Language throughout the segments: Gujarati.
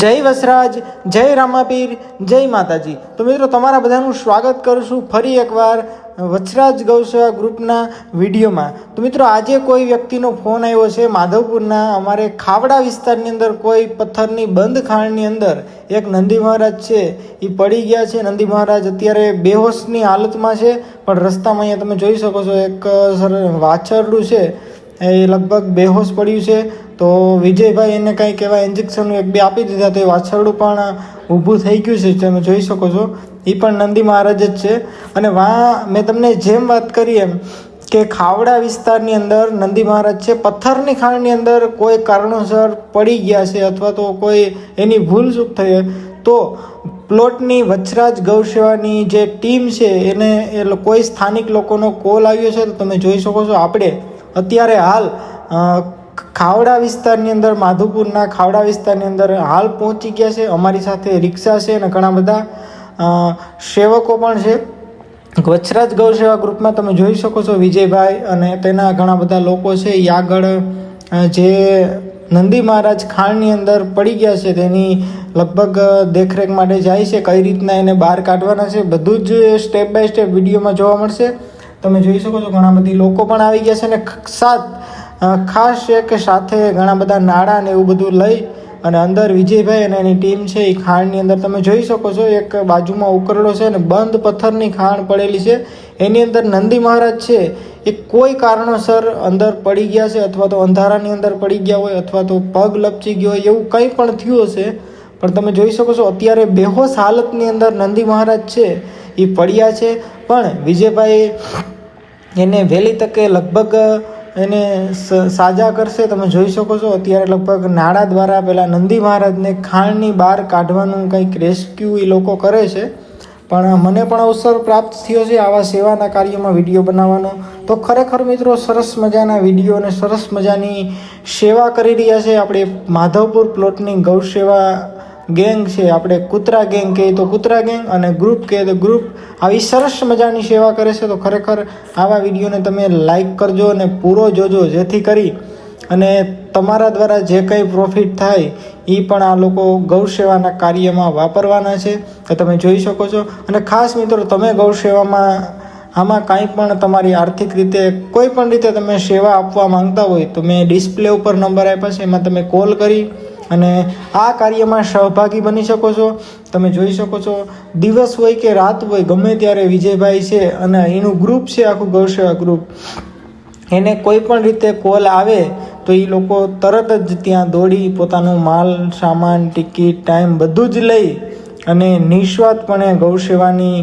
જય વસરાજ, જય રામાપીર, જય માતાજી. તો મિત્રો, તમારા બધાનું સ્વાગત કરું છું ફરી એકવાર વસરાજ ગૌસેવા ગ્રુપના વિડીયોમાં. તો મિત્રો, આજે કોઈ વ્યક્તિનો ફોન આવ્યો છે માધવપુરના. અમારે ખાવડા વિસ્તારની અંદર કોઈ પથ્થરની બંધ ખાણની અંદર એક નંદી મહારાજ છે. એ પડી ગયા છે. નંદી મહારાજ અત્યારે બેહોશની હાલતમાં છે. પણ રસ્તામાં અહીંયા તમે જોઈ શકો છો, એક સર વાછરડું છે. એ લગભગ બેહોશ પડ્યું છે. તો વિજયભાઈ એને કંઈક એવા ઇન્જેક્શન એક બે આપી દીધા તો એ વાછરડું પણ ઊભું થઈ ગયું છે, તમે જોઈ શકો છો. એ પણ નંદી મહારાજ જ છે. અને વા, મેં તમને જેમ વાત કરી એમ કે ખાવડા વિસ્તારની અંદર નંદી મહારાજ છે. પથ્થરની ખાણની અંદર કોઈ કારણોસર પડી ગયા છે અથવા તો કોઈ એની ભૂલ ચૂક થઈ તો પ્લોટની વચ્છરાજ ગૌસેવાની જે ટીમ છે, એને એ કોઈ સ્થાનિક લોકોનો કોલ આવ્યો છે તો તમે જોઈ શકો છો. આપણે અત્યારે હાલ ખાવડા વિસ્તારની અંદર, માધુપુરના ખાવડા વિસ્તારની અંદર હાલ પહોંચી ગયા છે. અમારી સાથે રિક્ષા છે અને ઘણા બધા સેવકો પણ છે. વચરાજ ગૌસેવા ગ્રુપમાં તમે જોઈ શકો છો વિજયભાઈ અને તેના ઘણા બધા લોકો છે. એ આગળ જે નંદી મહારાજ ખાણની અંદર પડી ગયા છે, તેની લગભગ દેખરેખ માટે જાય છે, કઈ રીતના એને બહાર કાઢવાના છે, બધું જ સ્ટેપ બાય સ્ટેપ વિડીયોમાં જોવા મળશે. તમે જોઈ શકો છો ઘણા બધી લોકો પણ આવી ગયા છે અને સાત ખાસ છે કે સાથે ઘણા બધા નાણાં ને એવું બધું લઈ અને અંદર વિજયભાઈ અને એની ટીમ છે એ ખાણની અંદર તમે જોઈ શકો છો, એક બાજુમાં ઉકરડો છે અને બંધ પથ્થરની ખાણ પડેલી છે. એની અંદર નંદી મહારાજ છે એ કોઈ કારણોસર અંદર પડી ગયા છે અથવા તો અંધારાની અંદર પડી ગયા હોય અથવા તો પગ લપચી ગયો હોય એવું કંઈ પણ થયું હશે. પણ તમે જોઈ શકો છો અત્યારે બેહોશ હાલતની અંદર નંદી મહારાજ છે એ પડ્યા છે. પણ વિજયભાઈ એને વહેલી તકે લગભગ એને સાજા કરશે, તમે જોઈ શકો છો. અત્યારે લગભગ નાળા દ્વારા પેલા નંદી મહારાજને ખાણની બહાર કાઢવાનું કંઈક રેસ્ક્યુ એ લોકો કરે છે. પણ મને પણ અવસર પ્રાપ્ત થયો છે આવા સેવાના કાર્યમાં વીડિયો બનાવવાનો. તો ખરેખર મિત્રો, સરસ મજાના વીડિયો અને સરસ મજાની સેવા કરી રહ્યા છે. આપણે માધવપુર પ્લોટની ગૌ સેવા ગેંગ છે, આપણે કૂતરા ગેંગ કહીએ તો કૂતરા ગેંગ અને ગ્રુપ કહીએ તો ગ્રુપ. આવી સરસ મજાની સેવા કરે છે, તો ખરેખર આવા વિડીયોને તમે લાઈક કરજો અને પૂરો જોજો, જેથી કરી અને તમારા દ્વારા જે કંઈ પ્રોફિટ થાય એ પણ આ લોકો ગૌસેવાના કાર્યમાં વાપરવાના છે, તો તમે જોઈ શકો છો. અને ખાસ મિત્રો, તમે ગૌસેવામાં આમાં કાંઈ પણ તમારી આર્થિક રીતે કોઈ પણ રીતે તમે સેવા આપવા માંગતા હોય, તો મેં ડિસ્પ્લે ઉપર નંબર આપ્યા છે, એમાં તમે કોલ કરી અને આ કાર્યમાં સહભાગી બની શકો છો. તમે જોઈ શકો છો, દિવસ હોય કે રાત હોય, ગમે ત્યારે વિજયભાઈ છે અને એનું ગ્રુપ છે આખું ગૌસેવા ગ્રુપ એને કોઈ પણ રીતે કોલ આવે તો એ લોકો તરત જ ત્યાં દોડી પોતાનો માલ, સામાન ટિકિટ ટાઈમ બધું જ લઈ અને નિસ્વાર્થપણે ગૌસેવાની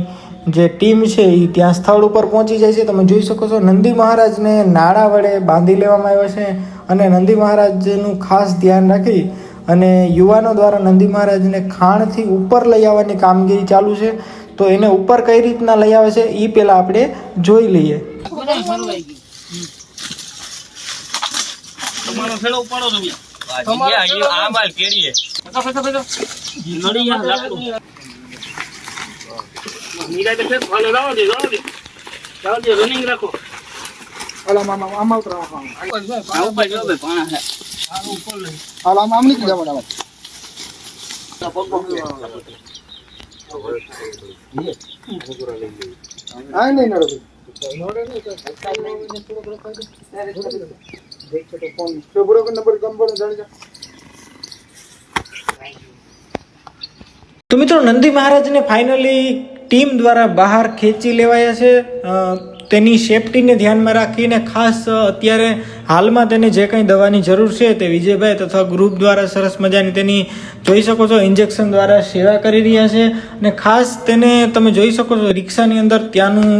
જે ટીમ છે એ ત્યાં સ્થળ ઉપર પહોંચી જાય છે. તમે જોઈ શકો છો, નંદી મહારાજને નાળા વડે બાંધી લેવામાં આવ્યા છે અને નંદી મહારાજનું ખાસ ધ્યાન રાખી અને યુવાનો દ્વારા નંદી મહારાજને ખાણથી ઉપર લઈ આવવાની કામગીરી ચાલુ છે. તો એને ઉપર કઈ રીતના લઈ આવે છે એ પહેલાં આપણે જોઈ લઈએ. રનિંગ રાખો. આમાં આમ- હાલ, આમ- આમ નીકળી જવાનું હા. તો. મિત્રો નંદી મહારાજને ફાઇનલી ટીમ દ્વારા બહાર ખેંચી લેવાયા છે. તેની સેફટીને ધ્યાનમાં રાખીને ખાસ અત્યારે હાલમાં તેને જે કંઈ દવાની જરૂર છે તે વિજયભાઈ તથા ગ્રુપ દ્વારા સરસ મજાની તેની જોઈ શકો છો ઇન્જેક્શન દ્વારા સેવા કરી રહ્યા છે અને ખાસ તેને તમે જોઈ શકો છો, રિક્ષાની અંદર ત્યાંનું,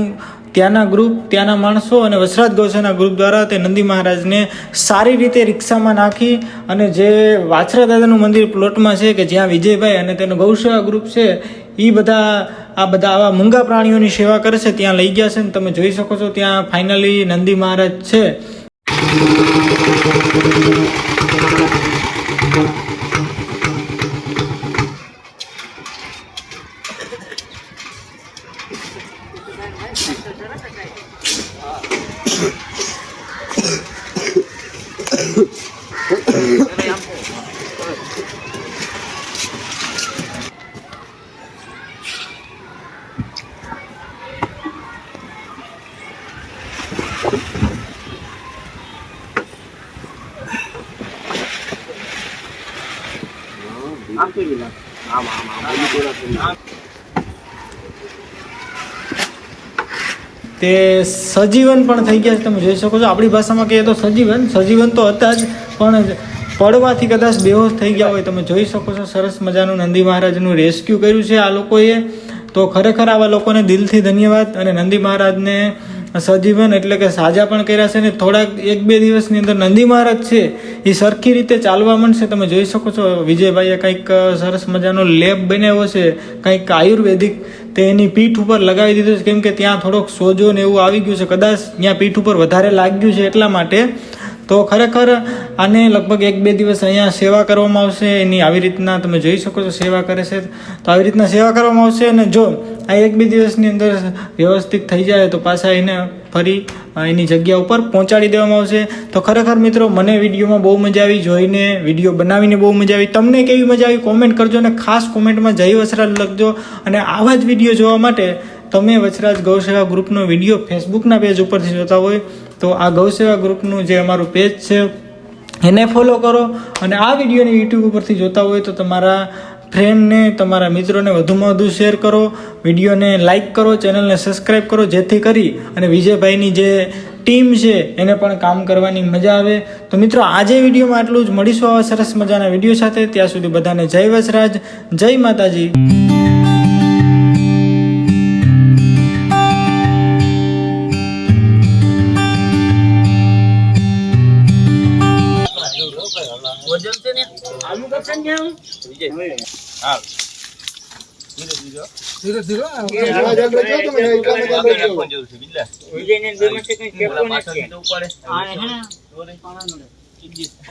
ત્યાંના ગ્રુપ ત્યાંના માણસો અને વસરાજ ગૌસેના ગ્રુપ દ્વારા તે નંદી મહારાજને સારી રીતે રિક્ષામાં નાખી અને જે વાછરા દાદાનું મંદિર પ્લોટમાં છે કે જ્યાં વિજયભાઈ અને તેનો ગૌસેવા ગ્રુપ છે એ બધા આ બધા આવા મૂંગા પ્રાણીઓની સેવા કરે છે ત્યાં લઈ ગયા છે ને તમે જોઈ શકો છો ત્યાં ફાઇનલી નંદી મહારાજ છે તે સજીવન પણ થઈ ગયા છે, તમે જોઈ શકો છો. આપણી ભાષામાં કહીએ તો સજીવન. સજીવન તો હતા જ, પણ પડવાથી કદાચ બેહોશ થઈ ગયા હોય. તમે જોઈ શકો છો, સરસ મજાનું નંદી મહારાજનું રેસ્ક્યુ કર્યું છે આ લોકોએ. તો ખરેખર આવા લોકોને દિલથી ધન્યવાદ અને નંદી મહારાજને સજીવન એટલે કે સાજા પણ કર્યા છે ને થોડાક એક બે દિવસની અંદર નંદી મહારાજ છે, એ સરખી રીતે ચાલવા માંડશે. તમે જોઈ શકો છો, વિજયભાઈએ કંઈક સરસ મજાનો લેબ બનાવ્યો છે, કંઈક આયુર્વેદિક તે એની પીઠ ઉપર લગાવી દીધું છે. કેમ કે ત્યાં થોડોક સોજો ને એવું આવી ગયું છે. કદાચ ત્યાં પીઠ ઉપર વધારે લાગ્યું છે એટલા માટે તો ખરેખર આને લગભગ એક બે દિવસ અહીંયા સેવા કરવામાં આવશે. એની આવી રીતના તમે જોઈ શકો છો સેવા કરે છે. તો આવી રીતના સેવા કરવામાં આવશે અને જો આ એક બે દિવસની અંદર વ્યવસ્થિત થઈ જાય તો પાછા એને ફરી એની જગ્યા ઉપર પહોંચાડી દેવામાં આવશે. તો ખરેખર મિત્રો, મને વિડીયોમાં બહુ મજા આવી. જોઈને વીડિયો બનાવીને બહુ મજા આવી. તમને કેવી મજા આવી કોમેન્ટ કરજો અને ખાસ કોમેન્ટમાં જય વસરાજ લખજો. અને આવા જ વીડિયો જોવા માટે તમે વચરાજ ગૌસેવા ગ્રુપનો વીડિયો ફેસબુકના પેજ ઉપરથી જોતા હોય. તો આ ગૌસેવા ગ્રુપનું જે અમારું પેજ છે, એને ફોલો કરો અને આ વિડીયોને યુટ્યુબ ઉપરથી જોતા હોય તો તમારા ફ્રેન્ડને તમારા મિત્રોને વધુમાં વધુ શેર કરો, વિડીયોને લાઇક કરો ચેનલને સબસ્ક્રાઈબ કરો, જેથી કરી અને વિજયભાઈની જે ટીમ છે, એને પણ કામ કરવાની મજા આવે. તો મિત્રો, આજે વિડીયોમાં આટલું જ. મળીશું આવા સરસ મજાના વીડિયો સાથે. ત્યાં સુધી બધાને જય વસરાજ, જય માતાજી.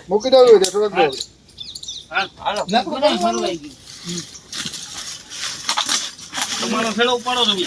મૂકી દેવું થોડોક તમારો ખેડો ઉપાડો તમે.